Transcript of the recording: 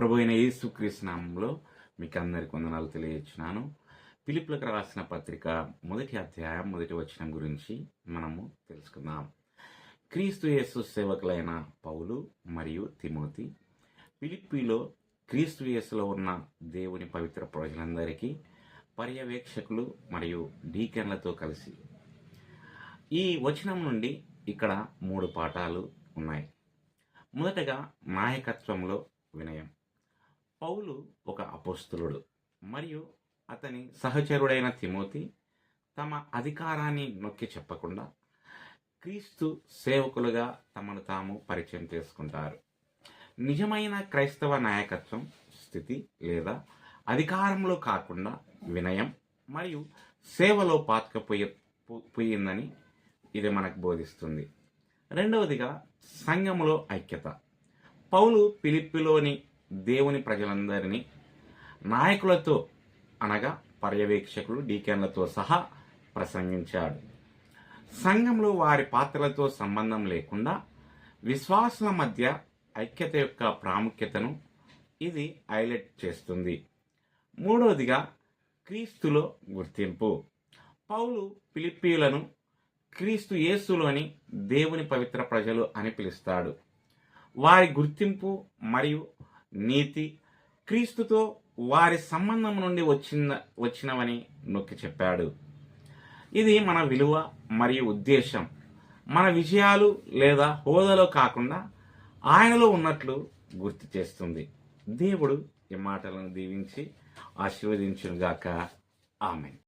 ప్రభు అయిన యేసుక్రీస్తు మీకు అందరికి వందనాలు తెలియజేస్తున్నాను. పిలుపులకు రాసిన పత్రిక మొదటి అధ్యాయం మొదటి వచనం గురించి మనము తెలుసుకుందాం. క్రీస్తు యేసు సేవకులైన పౌలు మరియు తిమోతి పిలిపిలో క్రీస్తు యేసులో ఉన్న దేవుని పవిత్ర ప్రజలందరికీ పర్యవేక్షకులు మరియు డీకెన్లతో కలిసి. ఈ వచనం నుండి ఇక్కడ మూడు పాఠాలు ఉన్నాయి. మొదటగా నాయకత్వంలో వినయం. పౌలు ఒక అపోస్తులుడు మరియు అతని సహచరుడైన తిమోతి తమ అధికారాన్ని నొక్కి చెప్పకుండా క్రీస్తు సేవకులుగా తమను తాము పరిచయం చేసుకుంటారు. నిజమైన క్రైస్తవ నాయకత్వం స్థితి లేదా అధికారంలో కాకుండా వినయం మరియు సేవలో పాతకపోయే పోయిందని ఇది మనకు బోధిస్తుంది. రెండవదిగా సంఘములో ఐక్యత. పౌలు పిలిపిలోని దేవుని ప్రజలందరినీ నాయకులతో అనగా పర్యవేక్షకులు డీకెన్లతో సహా ప్రసంగించాడు. సంఘంలో వారి పాత్రలతో సంబంధం లేకుండా విశ్వాసుల మధ్య ఐక్యత యొక్క ప్రాముఖ్యతను ఇది హైలైట్ చేస్తుంది. మూడవదిగా క్రీస్తులో గుర్తింపు. పౌలు పిలిపీలను క్రీస్తు యేసులోని దేవుని పవిత్ర ప్రజలు అని పిలుస్తాడు. వారి గుర్తింపు మరియు నీతి క్రీస్తుతో వారి సంబంధం నుండి వచ్చిన వచ్చినవని నొక్కి చెప్పాడు. ఇది మన విలువ మరియు ఉద్దేశం. మన విజయాలు లేదా హోదాలో కాకుండా ఆయనలో ఉన్నట్లు గుర్తు చేస్తుంది. దేవుడు ఈ మాటలను దీవించి ఆశీర్వదించుగాక ఆమె